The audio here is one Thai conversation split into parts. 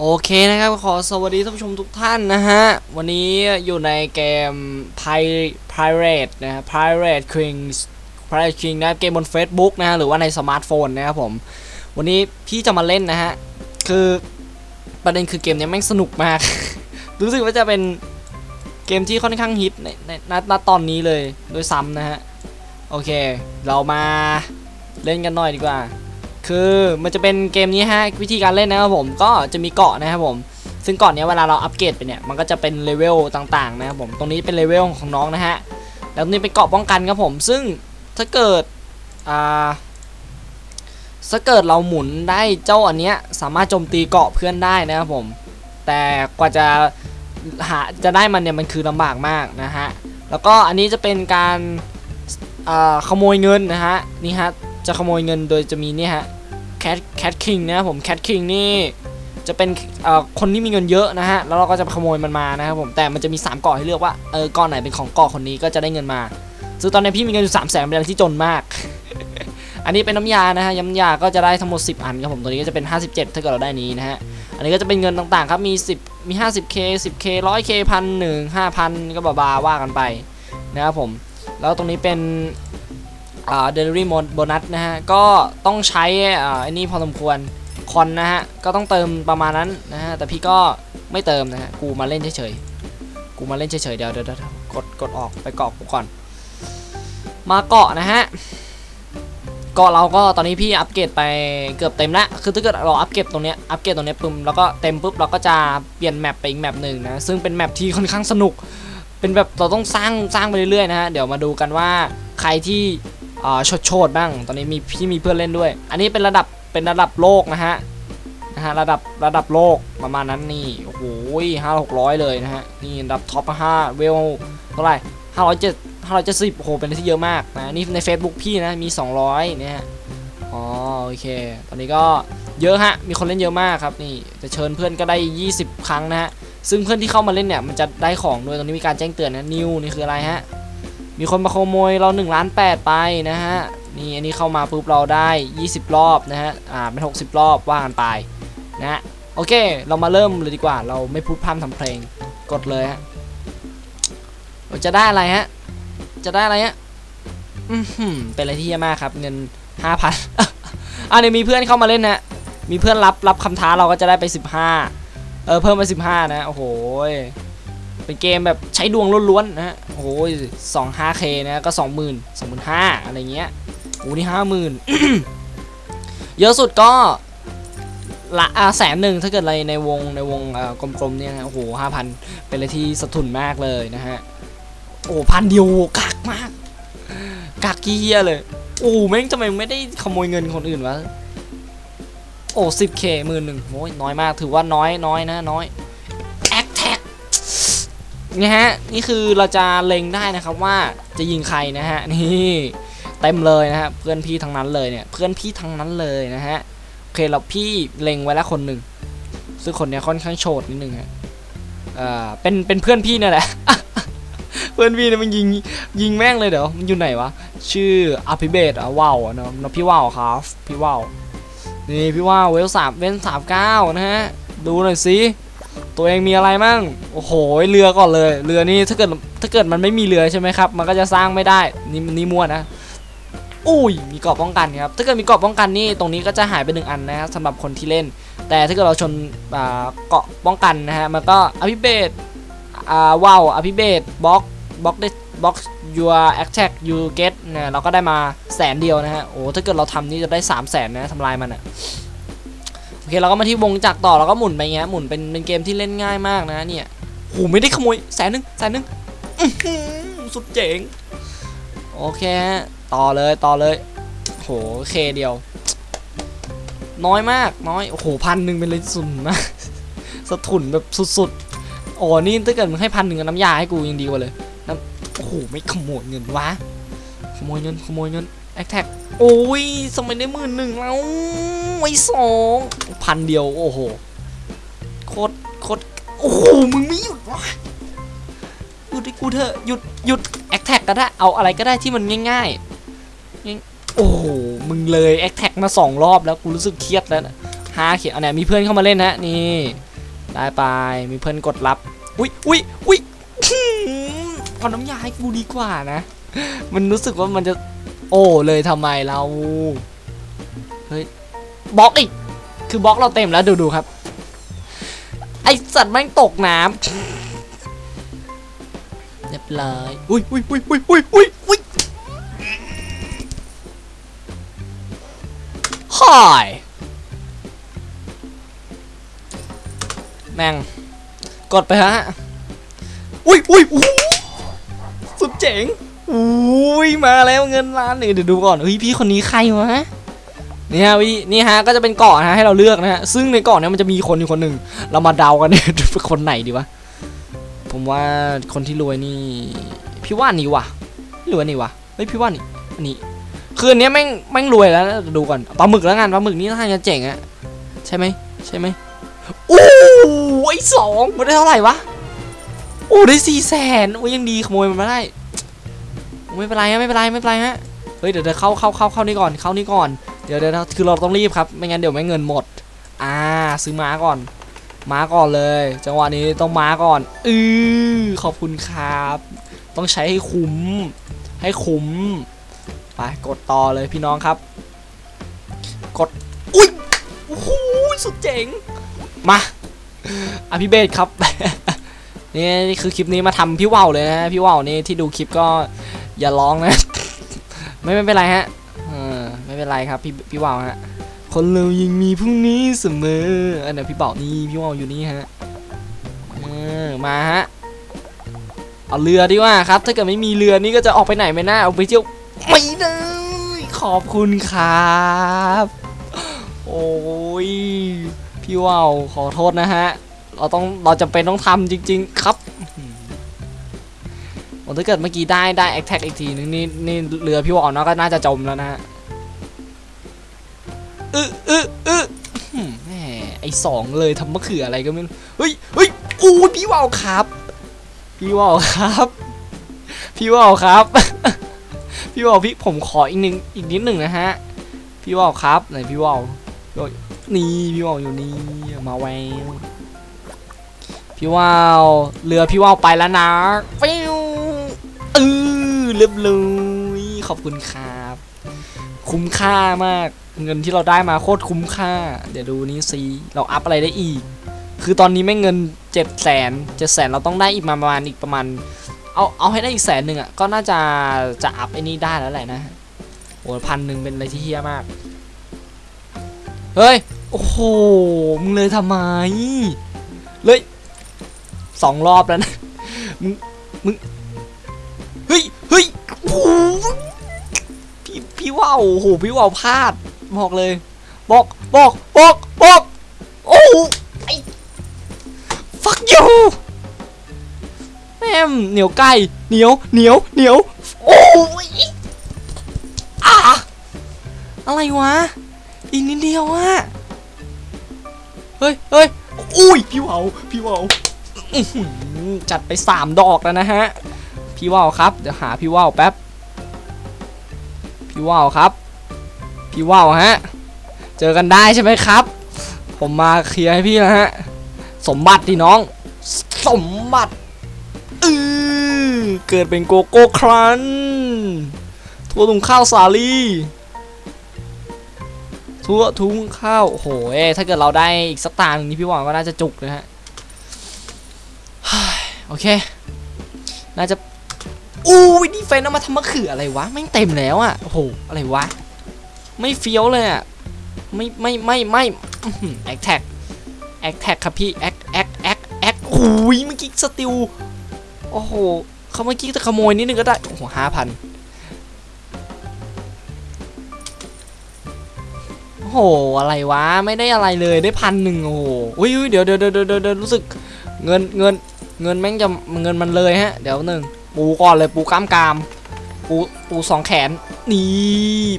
โอเคนะครับ ขอสวัสดีท่านผู้ชมทุกท่านนะฮะ วันนี้อยู่ในเกม Pirate นะฮะ Pirate King Pirate King นะเกมบน Facebook นะฮะ หรือว่าในสมาร์ทโฟนนะครับผม วันนี้พี่จะมาเล่นนะฮะ คือประเด็นคือเกมนี้แม่งสนุกมาก รู้สึกว่าจะเป็นเกมที่ค่อนข้างฮิตในในณตอนนี้เลยโดยซ้ำนะฮะ โอเค เรามาเล่นกันหน่อยดีกว่า คือมันจะเป็นเกมนี้ฮะวิธีการเล่นนะครับผมก็จะมีเกาะนะครับผม ซึ่งเกาะเนี้ยเวลาเราอัปเกรดไปเนี่ยมันก็จะเป็นเลเวลต่างๆนะครับผมตรงนี้เป็นเลเวลของน้องนะฮะแล้วนี้เป็นเกาะป้องกันครับผม ซึ่งถ้าเกิดอ่าถ้าเกิดเราหมุนได้เจ้าอันเนี้ยสามารถโจมตีเกาะเพื่อนได้นะครับผม แต่กว่าจะหาจะได้มันเนี่ยมันคือลำบากมากนะฮะแล้วก็อันนี้จะเป็นการอ่าขโมยเงินนะฮะนี่ฮะจะขโมยเงินโดยจะมีนี่ฮะ แคทแคทคิงนะผมแคทคิงนี่จะเป็นคนที่มีเงินเยอะนะฮะ แล้วเราก็จะขโมยมันมานะครับผม แต่มันจะมี 3กาะให้เลือกว่า เออกาะไหนเป็นของกาะคนนี้ก็จะได้เงินมา ซึ่งตอนนี้พี่มีเงินอยู่3ามแสนเป็นอะไรที่จนมาก อันนี้เป็นน้ำยานะฮะน้ำยาก็จะได้ทั้งหมด 10 อันครับผม ตัวนี้ก็จะเป็น 57 ถ้าเกิดเราได้นี้นะฮะ อันนี้ก็จะเป็นเงินต่างๆครับ มี 10 มี 50k 10k 100k พันหนึ่งห้าพันก็บาบาว่ากันไปนะครับผม แล้วตรงนี้เป็น อ่า delivery mode bonus นะฮะ ก็ต้องใช้อันนี้พอสมควรคอนนะฮะ ก็ต้องเติมประมาณนั้นนะฮะ แต่พี่ก็ไม่เติมนะฮะ กูมาเล่นเฉยๆ กูมาเล่นเฉยๆ เดี๋ยวเดี๋ยวกดกดออกไปเกาะกูก่อน มาเกาะนะฮะเกาะเราก็ตอนนี้พี่อัปเกรดไปเกือบเต็มแล้ว คือถ้าเกิดเราอัปเกรดตรงเนี้ย อัปเกรดตรงเนี้ยปุ่มแล้วก็เต็มปุ๊บเราก็จะเปลี่ยนแมปไปอีกแมปหนึ่งนะ ซึ่งเป็นแมปที่ค่อนข้างสนุก เป็นแบบเราต้องสร้างสร้างไปเรื่อยๆนะฮะ เดี๋ยวมาดูกันว่าใครที่ โชดโชดบ้าง ตอนนี้มีพี่มีเพื่อนเล่นด้วย อันนี้เป็นระดับเป็นระดับโลกนะฮะนะฮะระดับระดับโลกประมาณนั้นนี่โอ้โหห้าหกร้อยเลยนะฮะนี่ระดับท็อปห้าเวลเท่าไหร่ห้าร้อยเจ็ดห้าร้อยเจ็ดสิบโอ้โหเป็นที่เยอะมากนะนี่ใน Facebook พี่นะมี200เนี่ยอ๋อโอเค ตอนนี้ก็เยอะฮะมีคนเล่นเยอะมากครับนี่จะเชิญเพื่อนก็ได้ 20 ครั้งนะฮะซึ่งเพื่อนที่เข้ามาเล่นเนี่ยมันจะได้ของด้วยตรงนี้มีการแจ้งเตือนนะนิวนี่คืออะไรฮะ มีคนมาขโมยเรา1ล้าน8ไปนะฮะนี่อันนี้เข้ามาปุ๊บเราได้ 20 รอบนะฮะอ่าเป็น 60 รอบว่ากันไปนะฮะโอเค เรามาเริ่มเลยดีกว่า เราไม่พูดพร่ำทำเพลงกดเลยฮะเราจะได้อะไรฮะ จะได้อะไรฮะอือหือเป็นอะไรที่เยอะมากครับ เงิน 5,000อ่าเนี่ยมีเพื่อนเข้ามาเล่นนะมีเพื่อนรับรับคำท้าเราก็จะได้ไป 15 เออเพิ่มไป15 นะ โอ้โห เป็นเกมแบบใช้ดวงล้วนๆนะฮะโอ้โหสองห้าเคนะก็สองหมื่นสองหมื่นห้าอะไรเงี้ยโอ้นี่ห้าหมื่นเยอะสุดก็ละแสนหนึ่งถ้าเกิดอะไรในวงในวงกลมๆเนี่ยนะโอ้โหห้าพันเป็นอะไรที่สะทุนมากเลยนะฮะโอ้พันเดียวกากมากกากขี้เหี้ยเลยโอ้แม่งทำไมไม่ได้ขโมยเงินคนอื่นวะโอ้สิบเคหมื่นหนึ่งโอ้ยน้อยมากถือว่าน้อยน้อยนะน้อย นี่ฮะนี่คือเราจะเล็งได้นะครับว่าจะยิงใครนะฮะนี่เต็มเลยนะฮะเพื่อนพี่ทั้งนั้นเลยเนี่ยเพื่อนพี่ทั้งนั้นเลยนะฮะโอเคเราพี่เล็งไว้แล้วคนหนึ่งซึ่งคนเนี้ยค่อนข้างโฉดนิดนึงฮะเอ่อเป็นเป็นเพื่อนพี่เนี่ยแหละเพื่อนพี่เนี่ยมันยิงยิงแม่งเลยเดี๋ยวมันอยู่ไหนวะชื่ออภิเบศอะว้าวเนาะเนาะพี่ว้าวครับพี่ว้าวนี่พี่ว้าวเวลสามเวนสามเก้านะฮะดูหน่อยสิ ตัวเองมีอะไรมั่งโอ้โหเรือก่อนเลย เรือนี่ถ้าเกิดถ้าเกิดมันไม่มีเรือใช่ไหมครับ มันก็จะสร้างไม่ได้นี่นี่มั่วนะอุ้ยมีเกราะป้องกันครับถ้าเกิดมีเกราะป้องกันนี่ตรงนี้ก็จะหายไปหนึ่งอันนะครับสำหรับคนที่เล่น แต่ถ้าเกิดเราชนเกราะป้องกันนะฮะมันก็อภิเบศอ่าว้าวอภิเบศบล็อกบล็อกได้บล็อก your attack you get เนี่ยเราก็ได้มาแสนเดียวนะฮะโอ้ถ้าเกิดเราทำนี่จะได้3 0 0แสนนะทำลายมันอะ โอเคเราก็มาที่วงจักรต่อเราก็หมุนไปเงี้ยหมุนเป็นเป็นเกมที่เล่นง่ายมากนะเนี่ยโหไม่ได้ขโมยแสนหนึ่งแสนหนึ่งสุดเจ๋งโอเคฮะต่อเลยต่อเลยโหเคเดียว น้อยมากน้อยโอ้โหพันหนึ่งเป็นเลยสุดมากสะทุนแบบสุดๆโอ้นี่ถ้าเกิดมึงให้พันหนึ่งกับน้ำยาให้กูยังดีกว่าเลยน้ำโอ้โหไม่ขโมยเงินวะขโมยเงินขโมยเงิน แอคแท็กโอ้ยสมัยได้หมื่นหนึ่งแล้วไว้สองพันเดียว โอ้โหโคตรโคตรโอ้โหมึงไม่หยุดวะหยุดให้กูเถอะหยุดหยุดแอคแท็กก็ได้เอาอะไรก็ได้ที่มันง่ายๆง่ายโอ้โหมึงเลยแอคแท็กมาสองรอบแล้วกูรู้สึกเครียดแล้วนะห้าเขียนอาเนี่ยมีเพื่อนเข้ามาเล่นฮะนี่ได้ไปมีเพื่อนกดรับอุ้ยอุ้ยอุ้ยเอาน้ำยาให้กูดีกว่านะ มันรู้สึกว่ามันจะ โอ้เลยทำไมเราเฮ้ยบล็อกอีก คือบล็อกเราเต็มแล้วดูดูครับ ไอสัตว์แม่งตกน้ำเรียบร้อยอุ้ยอุ้ยอุ้ยอุ้ยอุ้ยอุ้ยอุ้ยฮายแม่งกดไปฮะ อุ้ยอุ้ยอุ้ยสุดเจ๋งอุ้ มาแล้วเงินล้านนี่เดี๋ยวดูก่อนเฮ้ยพี่คนนี้ใครวะนี่ฮะวินี่ฮะก็จะเป็นเกาะนะให้เราเลือกนะฮะซึ่งในเกาะนี้มันจะมีคนอยู่คนหนึ่งเรามาเดากันเนี่ยคนไหนดีวะผมว่าคนที่รวยนี่พี่ว่านี่วะหรือว่านี่วะเฮ้ยพี่ว่านี่อันนี้คืออันนี้แม่งแม่งรวยแล้วดูก่อนปลาหมึกแล้วกันปลาหมึกนี่น่าจะเจ๋งอะใช่ไหมใช่ไหมโอ้ยสองมันได้เท่าไหร่วะโอ้ได้สี่แสนโอ้ยยังดีขโมยมันมาได้ ไม่เป็นไรฮะไม่เป็นไรไม่เป็นไรฮะเฮ้ยเดี๋ยวเดี๋ยวเข้าเข้าเข้าเข้านี่ก่อนเข้านี่ก่อนเดี๋ยวเดี๋ยวคือเราต้องรีบครับไม่งั้นเดี๋ยวไม่เงินหมด อ่าซื้อม้าก่อนม้าก่อนเลย จังหวะนี้ต้องม้าก่อนอือขอบคุณครับ ต้องใช้ให้คุ้ม ให้คุ้มไปกดต่อเลยพี่น้องครับ กดอุ้ยโอ้โหสุดเจ๋งมาอภิเบศครับนี่นี่คือคลิปนี้มาทำพี่ว่าวเลยนะพี่ว่าวนี่ที่ดูคลิปก็ อย่าร้องนะ ไม่ไม่เป็นไรฮะเออไม่เป็นไรครับพี่พี่ว่าวฮะคนเรายังมีพรุ่งนี้เสมออันเนี้ยพี่เป่านี่พี่ว่าวอยู่นี่ฮะเออมาฮะเอาเรือดีกว่าครับ ถ้าเกิดไม่มีเรือนี่ก็จะออกไปไหนไม่น่าเอาไปเที่ยวไม่ได้ขอบคุณครับ โอ้ยพี่ว่าวขอโทษนะฮะ เราต้องเราจำเป็นต้องทำจริง ๆ ครับ โอ้ถ้าเกิดเมื่อกี้ได้ได้แอคแท็กอีกทีนึงนี่นี่เรือพี่วอลเนาะก็น่าจะจมแล้วนะฮะอึอึอึแหมไอสองเลยทำมะเขืออะไรก็ไม่รู้เฮ้ยเฮ้ยอู้พี่วอลครับ พี่วอลครับ พี่วอลครับ พี่วอลพี่ผมขออีกหนึ่งอีกนิดหนึ่งนะฮะ พี่วอลครับไหนพี่วอลพี่วนี่พี่วอลอยู่นี่มาแววพี่ว่าวเรือพี่ว่าวไปแล้วนะฟิ เรียบร้อยขอบคุณครับ คุ้มค่ามาก เงินที่เราได้มาโคตรคุ้มค่า เดี๋ยวดูนี้สิเราอัพอะไรได้อีก คือตอนนี้ไม่เงินเจ็ดแสนเจ็ดแสนเราต้องได้อีกมาประมาณอีกประมาณ เอาเอาให้ได้อีกแสนหนึ่งอะก็น่าจะจะอัพไอ้นี่ได้แล้วแหละนะโอ้พันหนึ่งเป็นอะไรที่เฮี้ยมาก เฮ้ย โอ้โห มึงเลยทำไม เลยสองรอบแล้วนะ มึง มึง เฮ้ย ฮ้ยโอ้โหพี่พี่ว่าโอ้โหพี่ว่าพลาดบอกเลย บอกบอกบอกบอกโอ้ไอ้ fuck you แม่มเหนียวไก่เหนียวเหนียวเหนียวโอ้ยอะอะไรวะอีกนิดเดียวอะเฮ้ยเฮ้ยอุ้ยพี่ว่าวพี่ว่าวอื้อหือจัดไปสามดอกแล้วนะฮะ พี่ว่าวครับ เดี๋ยวหาพี่ว่าวแป๊บ พี่ว่าวครับ พี่ว่าวฮะ เจอกันได้ใช่ไหมครับ ผมมาเคลียร์ให้พี่นะฮะ สมบัติดิน้อง สมบัติอือเกิดเป็นโกโก้ครันทั่วถุงข้าวสาลีทั่วทุงข้าวโหเอ้ถ้าเกิดเราได้อีกสักตาหนึ่งนี่พี่หวังก็น่าจะจุกนะฮะโอเค น่าจะ อู้ยนี่เฟนเอามาทำมะเขืออะไรวะไม่งเต็มแล้วอะ่ะโอ้โหอะไรวะ ไม่เฟี้ยวเลยอะ่ะไม่ไม่ไม่ไม่แอคแท็กแอคแท็กครับพี่แอคแอคแอคแอคโอ้ยเมื่อกี้สติลโอ้โหเขาเมื่อกี้จะขโมยนิดนึงก็ได้โอ้โหห้าพันโอ้โหอะไรวะไม่ได้อะไรเลยได้พันหนึ่งโอ้โหอุ้ยอุ้ยเดี๋ยวเดี๋ยวเดี๋ยวเดี๋ยวเดี๋ยวรู้สึกเงินเงินเงินแม่งจะเงินมันเลยฮะ เดี๋ยวหนึ่ง ปูก่อนเลยปูกล้ามกามปูปูสองแขนนี่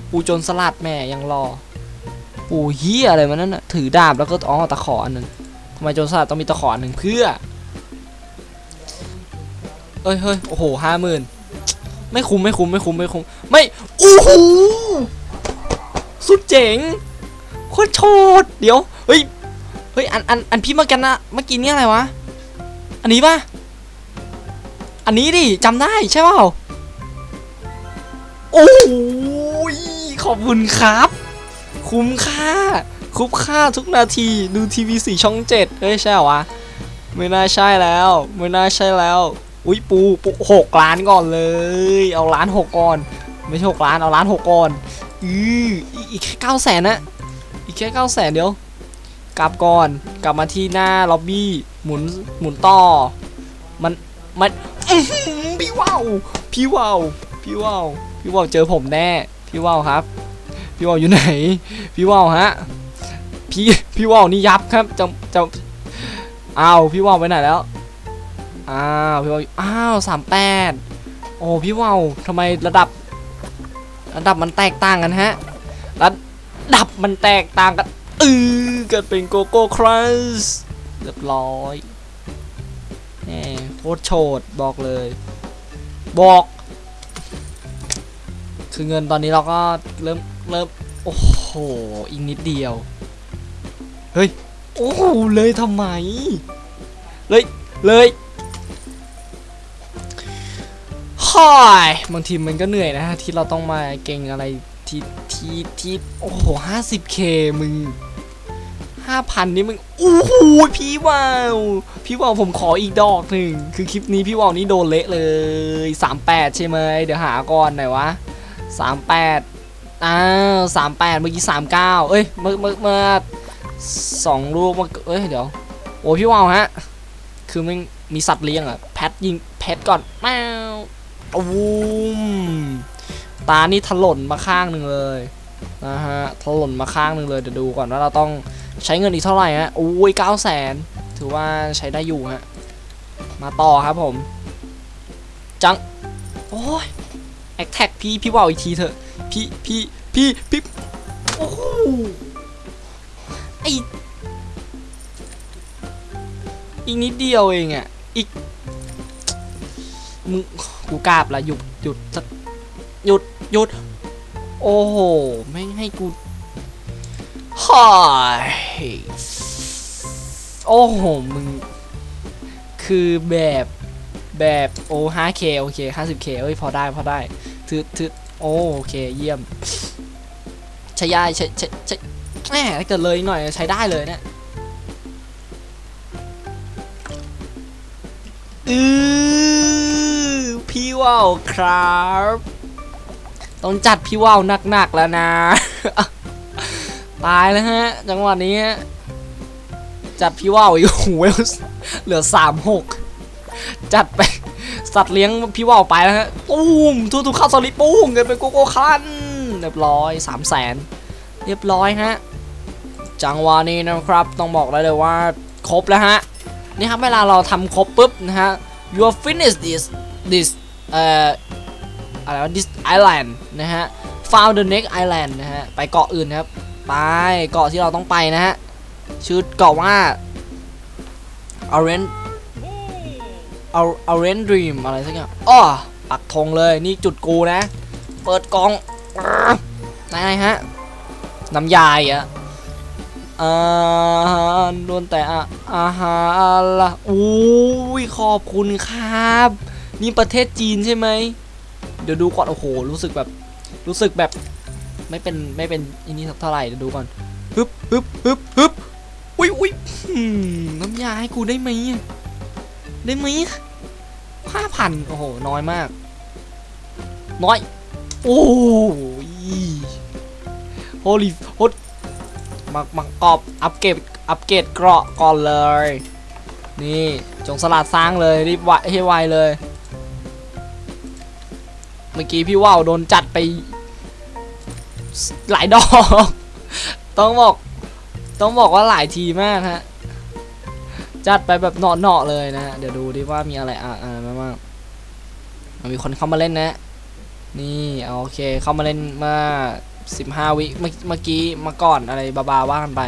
ปูจนสลัดแม่ยังรอ ปูเฮียอะไรมันนั่นน่ะถือดาบแล้วก็อ๋อตะขออันหนึ่งทำไมจนสลัดต้องมีตะขอหนึ่งเพื่อเอ้ยเฮ้ยโอ้โหห้าหมื่นไม่คุ้มไม่คุ้มไม่คุ้มไม่คุ้มไม่โอ้โหสุดเจ๋งโคตรโชดเดี๋ยวเฮ้ยเฮ้ยอันอันอันพี่เมื่อกี้นะเมื่อกี้นี่อะไรวะ อันนี้ปะ อันนี้ดิจำได้ใช่เปล่าโอ้ยขอบคุณครับ คุ้มค่า คุ้มค่าทุกนาทีดูทีวีสี่ช่องเจ็ดเฮ้ยใช่เหรอวะไม่น่าใช่แล้ว ไม่น่าใช่แล้ว อุ้ยปูปูหกล้านก่อนเลย เอาล้านหกก่อน ไม่ใช่หกล้านเอาล้านหกก่อนอืออีกแค่เก้าแสนนะอีกแค่เก้าแสนเดียวกลับก่อนกลับมาที่หน้าล็อบบี้หมุนหมุนต่อมันมัน พี่ว่าวพี่ว่าวพี่ว่าวพี่ว่าวเจอผมแน่ พี่ว่าวครับ พี่ว่าวอยู่ไหน พี่ว่าวฮะ พี่พี่ว่าวนี่ยับครับจะจะอ้าวพี่ว่าวไปไหนแล้วอ้าวพี่ว่าวอ้าวสามแปดโอ้พี่ว่าวทำไมระดับ ระดับมันแตกต่างกันฮะระดับมันแตกต่างกันเออเกิดเป็นโกโก้ครัชเรียบร้อย โคตรโฉดบอกเลย บอก คือเงินตอนนี้เราก็เริ่มเริ่มโอ้โหอีกนิดเดียว เฮ้ย โอ้โหเลยทำไม เลยเลยฮ่อยบางทีมันก็เหนื่อยนะที่เราต้องมาเก่งอะไรที่ที่ที่โอ้โหห้าสิบเคมึง ห้าพันนี่มึงโอ้โหพี่วาวพี่วาวผมขออีกดอกหนึ่งคือคลิปนี้พี่วาวนี่โดนเละเลยสามแปดใช่ไหมเดี๋ยวหาก่อนหน่อยวะสามแปดอ้าวสามแปดเมื่อกี้สามเก้าเอ้ยเมื่อเมื่อเมื่อสองลูกเมื่อเอ้ยเดี๋ยวโอ้พี่วาวฮะคือมันมีสัตว์เลี้ยงอะแพทยิงแพทก่อนแมวตูมตานี่ถล่นมาข้างหนึ่งเลยนะฮะถล่นมาข้างหนึ่งเลยเดี๋ยวดูก่อนว่าเราต้อง ใช้เงินอีกเท่าไหร่ฮะโอ้ยเก้าแสนถือว่าใช้ได้อยู่ฮะ มาต่อครับผม จัง โอ้ยแอคแท็กพี่พี่ว่าวอีกทีเถอะ พี่พี่พี่พี่โอ้โหไออีกนิดเดียวเองอะอีกมึงกูกราบละหยุดหยุดสักหยุดหยุด โอ้โหไม่งให้กู ฮายโอ้โห มึง คือแบบแบบโอ้ 5k โอเค 50k เอ้ย พอได้ พอได้ถือถือโอโอเค เยี่ยม ใช้ยายใช้ใช้ใช้แหมเกิดเลยหน่อย ใช้ได้เลยเนี่ยอือพี่ว่าวครับ ต้องจัดพี่ว่าวหนักๆแล้วนะ ตายแล้วฮะ จังหวะนี้ จัดพี่ว่าวอีกโอ้โหเหลือสามหกจัดไป สัตว์เลี้ยงพี่ว่าวไปแล้วฮะตูมทุทุกข้าวสลิปปุ้งเงินเป็นโกโก้คันเรียบร้อยสามแสนเรียบร้อยฮะ จังหวะนี้นะครับ ต้องบอกได้เลยว่าครบแล้วฮะนี่ครับเวลาเราทำครบปุ๊บนะฮะ you finish this this เอ่ออะไรวะ this island นะฮะ found the next island นะฮะ ไปเกาะอื่นครับ ไปเกาะที่เราต้องไปนะฮะชื่อเกาะว่า orange orange dream อะไรสักอย่างอ้อปักธงเลยนี่จุดกูนะ เปิดกองไหนๆฮะ น้ำยายอะอาหารโดนแต่อะอาหารละอุ้ยขอบคุณครับ นี่ประเทศจีนใช่ไหม เดี๋ยวดูก่อน โอ้โห รู้สึกแบบ รู้สึกแบบ ไม่เป็นไม่เป็นอันนี้สักเท่าไหร่ดูก่อนฮึบฮึบฮึบฮึบอุ้ยอุ้ยน้ำยาให้กูได้ไหมได้ไหมห้าพันโอ้โห น้อยมาก น้อย โอ้ยโฮลีโฮมามากอบอัปเกรดอัปเกรดเกราะก่อนเลย นี่จงสลัดสร้างเลยรีบไวให้ไวเลย เมื่อกี้พี่ว่าวโดนจัดไป หลายดอก ต้องบอก ต้องบอกว่าหลายทีมากฮะ จัดไปแบบเนาะๆเลยนะฮะ เดี๋ยวดูดิว่ามีอะไรอะอะไรบ้างมีคนเข้ามาเล่นนะ นี่โอเค เข้ามาเล่นมาสิบห้าวิเมื่อเมื่อกี้มาก่อนอะไรบาบาว่ากันไป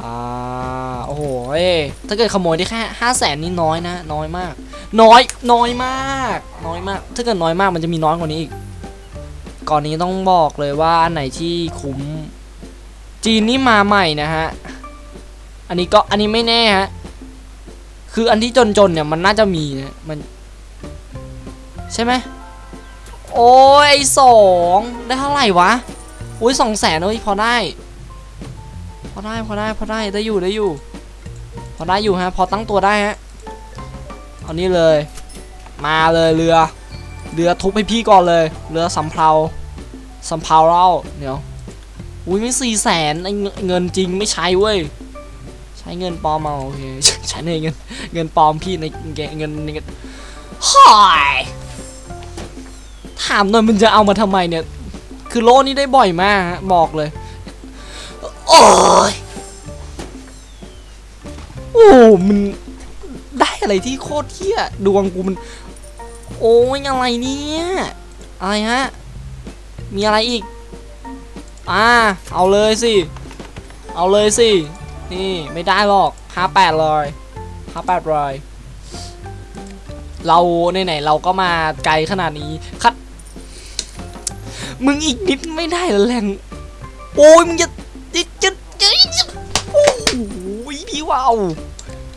อ่า โอ้โหเอ้ยถ้าเกิดขโมยได้แค่ห้าแสนนี่น้อยนะ น้อยมาก น้อย น้อยมาก น้อยมาก ถ้าเกิดน้อยมากมันจะมีน้อยกว่านี้อีก ก่อนนี้ต้องบอกเลยว่าอันไหนที่คุ้ม จีนนี่มาใหม่นะฮะ อันนี้ก็อันนี้ไม่แน่ฮะ คืออันที่จนๆเนี่ยมันน่าจะมีนะมัน ใช่ไหมโอ้ยไอสองได้เท่าไหร่วะโอ้ยสองแสนเอ้ยพอได้ พอได้พอได้พอได้ได้อยู่ได้อยู่ พอได้อยู่ฮะ พอตั้งตัวได้ฮะ เอานี่เลย มาเลยเรือ เรือทุบให้พี่ก่อนเลย เรือสำเภาสำเภาเราเดี๋ยวอุ้ยไม่สี่แสนไอเงินจริงไม่ใช้เว้ยใช้เงินปลอมเอาโอเคใช้ในเงินเงินปลอมพี่ในเงินเงินเงินหายถามหน่อยมันจะเอามาทำไมเนี่ย คือโลนี้ได้บ่อยมากบอกเลย โอ้ยโอ้มันได้อะไรที่โคตรเที่ยดวงกูมัน โอ้ยอะไรเนี่ยอะไรฮะมีอะไรอีกอ่าเอาเลยสิเอาเลยสินี่ไม่ได้หรอกห้าแปดเลยห้าแปดเลยเราไหนๆเราก็มาไกลขนาดนี้คัดมึงอีกนิดไม่ได้เหรอแรงโอ้ยมึงจะจะจะจะจะโอ้ยพี่ว่าว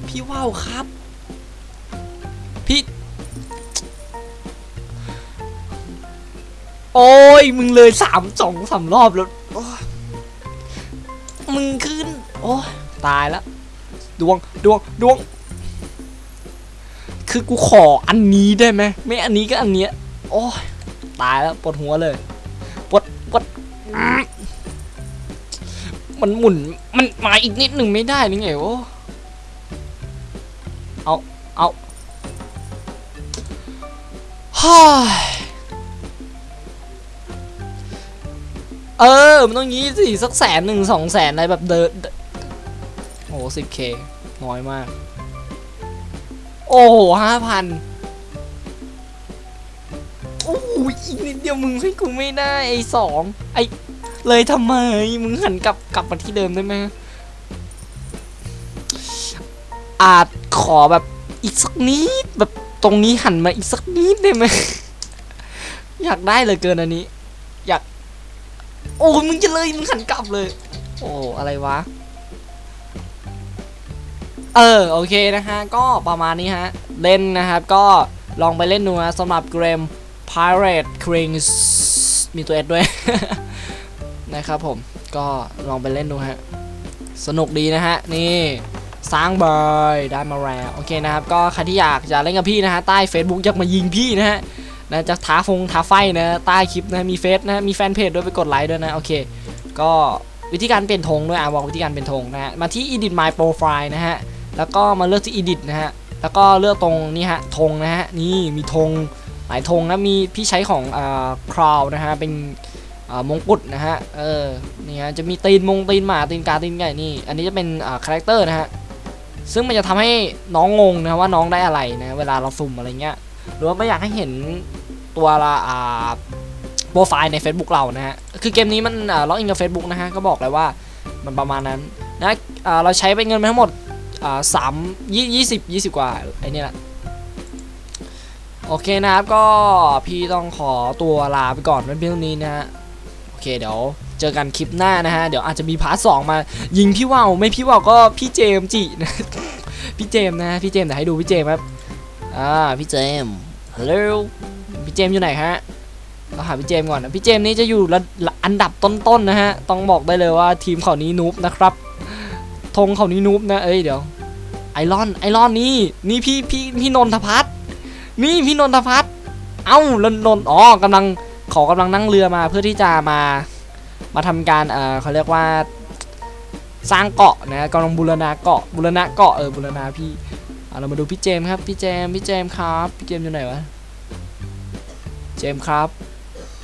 พี่ว่าวครับพี่ โอ้ยมึงเลยสามสองสามรอบแล้วมึงขึ้น โอ้ยตายแล้วดวงดวงดวง คือกูขออันนี้ได้ไหมไม่อันนี้ก็อันเนี้ยโอ้ยตายแล้วปวดหัวเลยปวดปวดมันหมุนมันมาอีกนิดหนึ่งไม่ได้นี่ไงโอ้เอาเอาฮ่า เออ มันต้องงี้สิสักแสนหนึ่งสองแสนอะไรแบบเดินโอ้สิบเคน้อยมาก โอ้โหห้าพันโอ้ยอีกนิดเดียวมึงให้กูไม่ได้ไอ้สองไอ้เลยทำไม มึงหันกลับกลับมาที่เดิมได้ไหมอาจขอแบบอีกสักนิดแบบตรงนี้หันมาอีกสักนิดได้ไหม อยากได้เลยเกินอันนี้ โอ้ยมึงจะเลยมึงหันกลับเลย โอ้อะไรวะ เออโอเคนะฮะก็ประมาณนี้ฮะ เล่นนะครับก็ลองไปเล่นดูนะสำหรับเกม Pirate Kings มีตัวเอสด้วย นะครับผมก็ลองไปเล่นดูฮะ สนุกดีนะฮะ นี่สร้างบอยได้มาแล้ว โอเคนะครับ ก็ใครที่อยากจะเล่นกับพี่นะฮะ ใต้ Facebook อยากมายิงพี่นะฮะ นะจะท้าฟงท้าไฟนะใต้คลิปนะมีเฟซนะมีแฟนเพจด้วยไปกดไลค์ด้วยนะโอเค ก็วิธีการเปลี่ยนธงด้วยอะบอกวิธีการเปลี่ยนธงนะฮะมาที่ edit my profile นะฮะแล้วก็มาเลือกที่ edit นะฮะแล้วก็เลือกตรงนี้ฮะธงนะฮะนี่มีธงหลายธงนะมีพี่ใช้ของอ่า crown นะฮะเป็นอ่ามงกุฎนะฮะ เออ นี่ฮะ จะมีตีนมงตีนหมาตีนกาตีนไก่นี่ อันนี้จะเป็นอ่าคาแรคเตอร์นะฮะ ซึ่งมันจะทำให้น้องงงนะว่าน้องได้อะไรนะ เวลาเราสุ่มอะไรเงี้ย หรือว่าไม่อยากให้เห็น ตัวละอ่าโปรไฟล์ใน Facebook เรานะฮะ คือเกมนี้มันล็อกอินกับ Facebook นะฮะ ก็บอกเลยว่ามันประมาณนั้นนะอ่าเราใช้เป็นเงินไปทั้งหมดอ่าสามยี่ยี่สิบยี่สิบกว่า ไอ้นี่แหละ โอเคนะครับ ก็พี่ต้องขอตัวลาไปก่อนเป็นเพียงเท่านี้นะฮะ โอเคเดี๋ยวเจอกันคลิปหน้านะฮะ เดี๋ยวอาจจะมีพาร์ทสองมายิงพี่ว่าวไม่พี่ว่าวก็พี่เจมจินะพี่เจมนะ พี่เจมส์เดี๋ยวให้ดูพี่เจมครับ อ่า พี่เจมฮัลโหล พี่เจมอยู่ไหนฮะเราหาพี่เจมก่อนนะพี่เจมนี่จะอยู่ระอันดับต้นๆนะฮะต้องบอกได้เลยว่าทีมเขานี้นูบนะครับธงเขานี้นูบนะเอ้ยเดี๋ยวไอรอนไอรอนนี่นี่พี่พี่พี่นนทพัฒน์นี่พี่นนทพัฒน์เอ้าแล้วนนท์อ๋อกำลังขากำลังนั่งเรือมาเพื่อที่จะมามาทำการเอ่อเขาเรียกว่าสร้างเกาะนะกำลังบูรณาเกาะบูรณะเกาะเออบูรณาพี่เรามาดูพี่เจมครับพี่เจมพี่เจมครับพี่เจมอยู่ไหนวะ จมครับ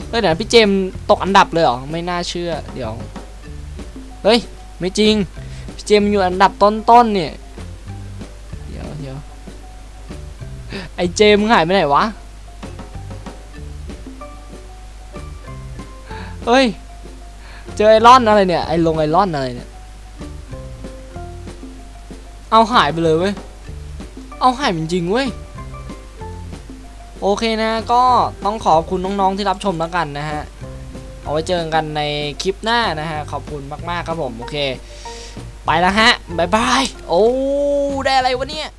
เฮ้ยเดี๋ยวพี่เจมตกอันดับเลยเหรอ ไม่น่าเชื่อ เดี๋ยว เฮ้ย ไม่จริง พี่เจมอยู่อันดับต้นๆเนี่ย เดี๋ยวเดี๋ยวไอเจมหายไปไหนวะ เฮ้ย เจอไอรอนอะไรเนี่ย ไอลงไอรอนอะไรเนี่ย เอาหายไปเลยเว้ย เอาหายจริงๆเว้ย โอเคนะก็ต้องขอบคุณน้องๆที่รับชมแล้วกันนะฮะ เอาไว้เจอกันในคลิปหน้านะฮะ ขอบคุณมากๆครับผม โอเค ไปแล้วฮะ บ๊ายบาย โอ้ ได้อะไรวะเนี่ย